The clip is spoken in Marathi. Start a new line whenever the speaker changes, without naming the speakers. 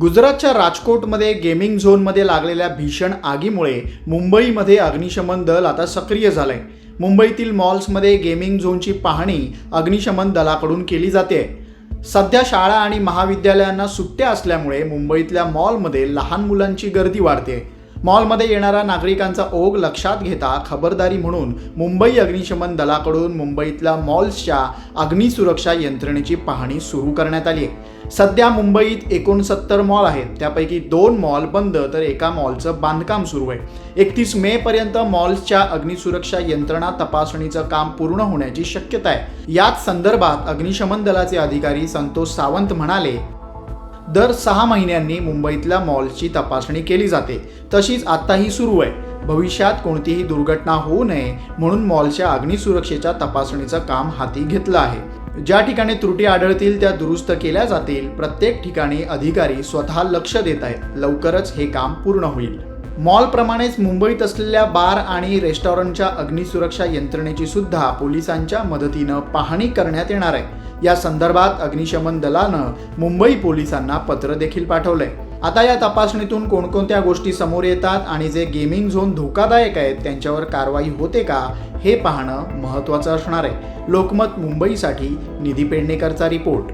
गुजरातच्या राजकोटमध्ये गेमिंग झोनमध्ये लागलेल्या भीषण आगीमुळे मुंबईमध्ये अग्निशमन दल आता सक्रिय झालंय. मुंबईतील मॉल्समध्ये गेमिंग झोनची पाहणी अग्निशमन दलाकडून केली जाते. सध्या शाळा आणि महाविद्यालयांना सुट्ट्या असल्यामुळे मुंबईतल्या मॉलमध्ये लहान मुलांची गर्दी वाढते. मॉलमध्ये येणाऱ्या नागरिकांचा ओघ लक्षात घेता खबरदारी म्हणून मुंबई अग्निशमन दलाकडून मुंबईतल्या मॉल्सच्या अग्निसुरक्षा यंत्रणेची पाहणी सुरू करण्यात आली आहे. सध्या मुंबईत एकोणसत्तर मॉल आहेत. त्यापैकी दोन मॉल बंद तर एका मॉलचं बांधकाम सुरू आहे. एकतीस मे पर्यंत मॉल्सच्या अग्निसुरक्षा यंत्रणा तपासणीचं काम पूर्ण होण्याची शक्यता आहे. याच संदर्भात अग्निशमन दलाचे अधिकारी संतोष सावंत म्हणाले दर सहा महिन्यांनी मुंबईतल्या मॉल्सची तपासणी केली जाते. तशीच आत्ताही सुरू आहे. भविष्यात कोणतीही दुर्घटना होऊ नये म्हणून मॉलच्या अग्निसुरक्षेच्या तपासणीचं काम हाती घेतलं आहे. ज्या ठिकाणी त्रुटी आढळतील त्या दुरुस्त केल्या जातील. प्रत्येक ठिकाणी अधिकारी स्वतः लक्ष देत आहेत. लवकरच हे काम पूर्ण होईल. मॉलप्रमाणेच मुंबईत असलेल्या बार आणि रेस्टॉरंटच्या अग्निसुरक्षा यंत्रणेची सुद्धा पोलिसांच्या मदतीनं पाहणी करण्यात येणार आहे. या संदर्भात अग्निशमन दलानं मुंबई पोलिसांना पत्र देखील पाठवलंय. आता या तपासणीतून कोणकोणत्या गोष्टी समोर येतात आणि जे गेमिंग झोन धोकादायक आहेत त्यांच्यावर कारवाई होते का हे पाहणं महत्त्वाचं असणार आहे. लोकमत मुंबईसाठी निधी पेडणेकरचा रिपोर्ट.